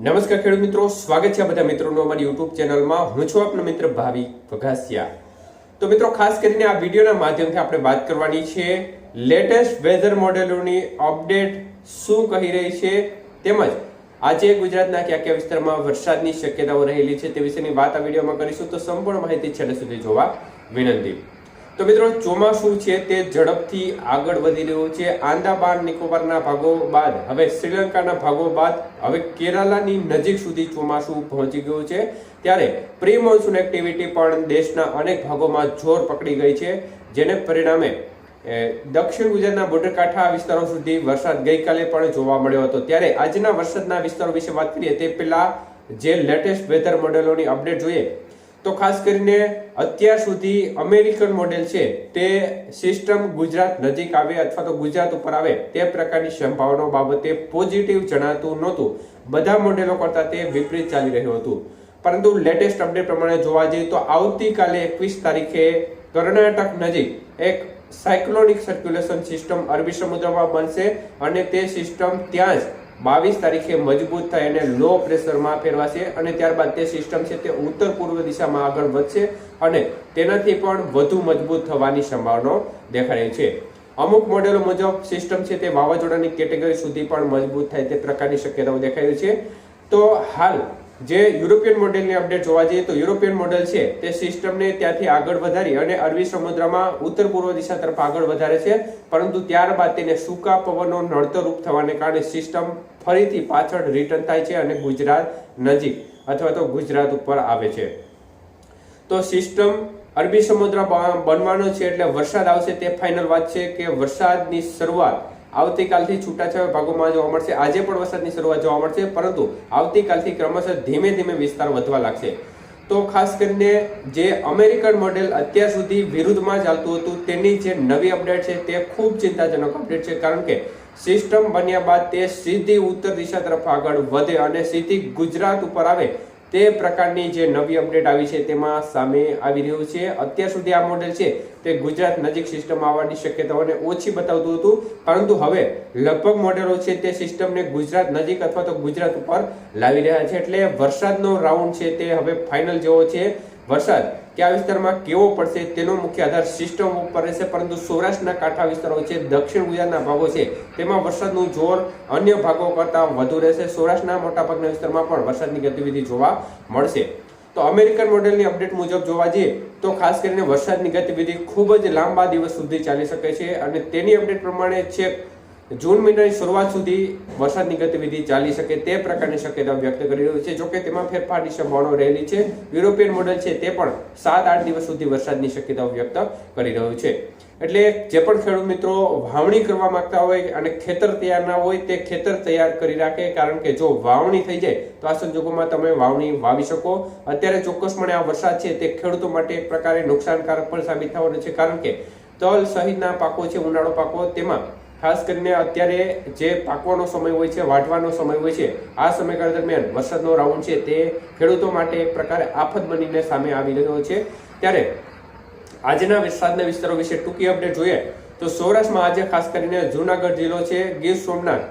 નમસ્કાર ખેડૂત મિત્રો, સ્વાગત છે બધા મિત્રોનો અમારી યુટ્યુબ ચેનલમાં. હું છું આપનો મિત્ર ભાવિ વઘાસિયા તો મિત્રો, ખાસ કરીને આ વિડીયોના માધ્યમથી આપણે વાત કરવાની છે લેટેસ્ટ વેધર મોડેલોની અપડેટ શું કહી રહી છે તેમજ આજે ગુજરાતના કયા કયા વિસ્તારમાં વરસાદની શક્યતાઓ રહેલી છે તે વિશેની વાત આ વિડીયોમાં કરીશું. તો સંપૂર્ણ માહિતી છેલ્લે સુધી જોવા વિનંતી. તો મિત્રો ચોમાસું છે તે ઝડપથી આગળ વધી રહ્યું છે. આંદામાન નિકોબારના ભાગો બાદ, હવે શ્રીલંકાના ભાગો બાદ, હવે કેરાલાની નજીક સુધી ચોમાસું પહોંચી ગયું છે. ત્યારે પ્રી મોન્સૂન એક્ટિવિટી પણ દેશના અનેક ભાગોમાં જોર પકડી ગઈ છે, જેને પરિણામે દક્ષિણ ગુજરાતના બોટરકાંઠા વિસ્તારો સુધી વરસાદ ગઈકાલે પણ જોવા મળ્યો હતો. ત્યારે આજના વરસાદના વિસ્તારો વિશે વાત કરીએ તે પહેલા જે લેટેસ્ટ વેધર મોડેલોની અપડેટ જોઈએ તો ખાસ કરીને અત્યાર સુધી અમેરિકન મોડેલ છે, તે સિસ્ટમ ગુજરાત નજીક આવે અથવા તો ગુજરાત ઉપર આવે, તે પ્રકારની સંભાવનાઓ બાબતે પોઝિટિવ જણાતું નહોતું. બધા મોડેલો કરતાં તે વિપરીત ચાલી રહ્યું હતું. પરંતુ લેટેસ્ટ અપડેટ પ્રમાણે જોવા જઈએ તો આવતીકાલે એકવીસ તારીખે કર્ણાટક નજીક એક સાયક્લોનિક સર્ક્યુલેશન સિસ્ટમ અરબી સમુદ્રમાં બનશે અને તે સિસ્ટમ ત્યાં જ બાવીસ તારીખે મજબૂત થાય અને લો પ્રેશરમાં ફેરવાશે અને ત્યારબાદ તે સિસ્ટમ છે તે ઉત્તર પૂર્વ દિશામાં આગળ વધશે અને તેનાથી પણ વધુ મજબૂત થવાની સંભાવનાઓ રહી છે. અમુક મોડેલો મુજબ સિસ્ટમ છે તે વાવાઝોડાની કેટેગરી સુધી પણ મજબૂત થાય તે પ્રકારની શક્યતાઓ રહી છે. તો હાલ જે યુરોપિયન મોડેલની અપડેટ જોવા જઈએ તો યુરોપિયન મોડેલ છે, તે સિસ્ટમને ત્યાંથી આગળ વધારી અને અરબી સમુદ્રમાં ઉત્તર પૂર્વ દિશા તરફ આગળ વધારે છે, પરંતુ ત્યારબાદ તેને સૂકા પવનો નડતરરૂપ થવાને કારણે સિસ્ટમ ફરીથી પાછળ રિટર્ન થાય છે અને ગુજરાત નજીક અથવા તો ગુજરાત ઉપર આવે છે. તો સિસ્ટમ અરબી સમુદ્ર બનવાનો છે એટલે વરસાદ આવશે તે ફાઇનલ વાત છે કે વરસાદની શરૂઆત આવતીકાલથી છૂટાછવાયા ભાગોમાં જોવા મળશે. આજે પણ વરસાદની શરૂઆત જોવા મળશે, પરંતુ આવતીકાલથી ક્રમશઃ ધીમે ધીમે વિસ્તાર વધવા લાગશે. તો ખાસ કરીને જે અમેરિકન મોડેલ અત્યાર સુધી વિરુદ્ધમાં ચાલતું હતું, તેની જે નવી અપડેટ છે, તે ખૂબ ચિંતાજનક અપડેટ છે, કારણ કે સિસ્ટમ બન્યા બાદ તે સીધી ઉત્તર દિશા તરફ આગળ વધે અને સીધી ગુજરાત ઉપર આવે તે પ્રકારની જે નવી અપડેટ આવી છે તેમાં સામે આવી રહ્યું છે. અત્યાર સુધી આ મોડેલ છે તે ગુજરાત નજીક સિસ્ટમ આવવાની શક્યતાઓને ઓછી બતાવતું હતું. પરંતુ હવે લગભગ મોડેલો છે તે સિસ્ટમને ગુજરાત નજીક અથવા તો ગુજરાત ઉપર લાવી રહ્યા છે. એટલે વરસાદનો રાઉન્ડ છે તે હવે ફાઇનલ જેવો છે. વરસાદ કયા વિસ્તારમાં કેવો પડશે તેનો મુખ્ય આધાર સિસ્ટમ ઉપર રહેશે, પરંતુ સૌરાષ્ટ્રના કાંઠા વિસ્તારો છે, દક્ષિણ ગુજરાતના ભાગો છે, તેમાં વરસાદનું જોર અન્ય ભાગો કરતાં વધુ રહેશે. સૌરાષ્ટ્રના મોટાભાગના વિસ્તારમાં પણ વરસાદની ગતિવિધિ જોવા મળશે. તો અમેરિકન મોડેલની અપડેટ મુજબ જોવા જઈએ, તો ખાસ કરીને વરસાદની ગતિવિધિ ખૂબ જ લાંબા દિવસ સુધી ચાલી શકે છે અને તેની અપડેટ પ્રમાણે છેક જૂન મહિનાની શરૂઆત સુધી વરસાદની ગતિવિધિ ચાલી શકે તે પ્રકારની શક્યતા વ્યક્ત કરી રહ્યું છે. જોકે તેમાં ફેરફારની સંભાવનાઓ રહેલી છે. યુરોપિયન મોડેલ છે તે પણ સાત આઠ દિવસ સુધી વરસાદની શક્યતાઓ વ્યક્ત કરી રહ્યું છે. એટલે જે પણ ખેડૂત મિત્રો વાવણી કરવા માંગતા હોય અને ખેતર તૈયાર ના હોય તે ખેતર તૈયાર કરી રાખે. કારણ કે જો વાવણી થઈ જાય તો આ સંજોગોમાં તમે વાવણી વાવી શકો. અત્યારે ચોક્કસપણે આ વરસાદ છે તે ખેડૂતો માટે એક પ્રકારે નુકસાનકારક પણ સાબિત થવાનો છે. કારણ કે તલ સહિતના પાકો છે, ઉનાળો પાકો, તેમાં ખાસ કરીને અત્યારે જે પાકવાનો સમય હોય છે વાઢવાનો સમય હોય છે, આ સમયગાળા દરમિયાન વરસાદનો રાઉન્ડ છે તે ખેડૂતો માટે એક પ્રકારે આફત બનીને સામે આવી રહ્યો છે. ત્યારે આજના વરસાદના વિસ્તારો વિશે ટૂંકી અપડેટ જોઈએ તો સૌરાષ્ટ્રમાં આજે ખાસ કરીને જૂનાગઢ જિલ્લો છે, ગીર સોમનાથ.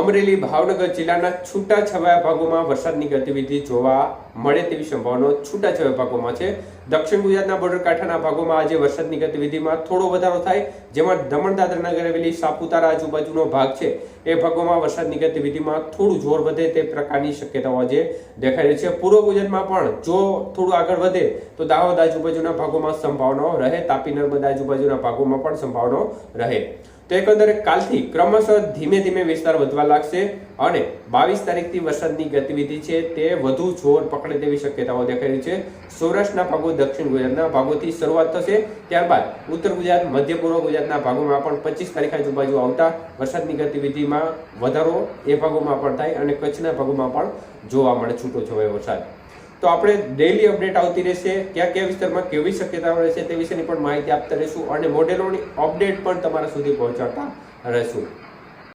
અમરેલી ભાવનગર જિલ્લાના છૂટાછવાયા ભાગોમાં વરસાદની ગતિવિધિ જોવા મળે તેવી સંભાવનાઓ છૂટાછવાયા ભાગોમાં છે. દક્ષિણ ગુજરાતના બોર્ડર કાંઠાના ભાગોમાં આજે વરસાદની ગતિવિધિમાં થોડો વધારો થાય, જેમાં દમણ દાદરાનગર હવેલી સાપુતારા આજુબાજુનો ભાગ છે. એ ભાગોમાં વરસાદની ગતિવિધિમાં થોડું જોર વધે તે પ્રકારની શક્યતાઓ આજે દેખાઈ રહી છે. પૂર્વ ગુજરાતમાં પણ જો થોડું આગળ વધે, તો દાહોદ આજુબાજુના ભાગોમાં સંભાવનાઓ રહે. તાપી નર્મદા આજુબાજુના ભાગોમાં પણ સંભાવનાઓ રહે. તો એકંદરે કાલથી ક્રમશઃ ધીમે ધીમે વિસ્તાર વધવા લાગશે અને બાવીસ તારીખથી વરસાદની ગતિવિધિ છે તે વધુ જોર પકડે તેવી શક્યતાઓ દેખાઈ રહી છે. સૌરાષ્ટ્રના ભાગો, દક્ષિણ ગુજરાતના ભાગોથી શરૂઆત થશે. ત્યારબાદ ઉત્તર ગુજરાત, મધ્ય પૂર્વ ગુજરાતના ભાગોમાં પણ પચીસ તારીખ આજુબાજુ આવતા વરસાદની ગતિવિધિમાં વધારો એ ભાગોમાં પણ થાય અને કચ્છના ભાગોમાં પણ જોવા મળે છૂટો છવાયો વરસાદ. તો આપણે ડેઈલી અપડેટ આવતી રહેશે, ક્યાં કયા વિસ્તારમાં કેવી શક્યતાઓ રહેશે તે વિશેની પણ માહિતી આપતા રહીશું અને મોડેલોની અપડેટ પણ તમારા સુધી પહોંચાડતા રહીશું.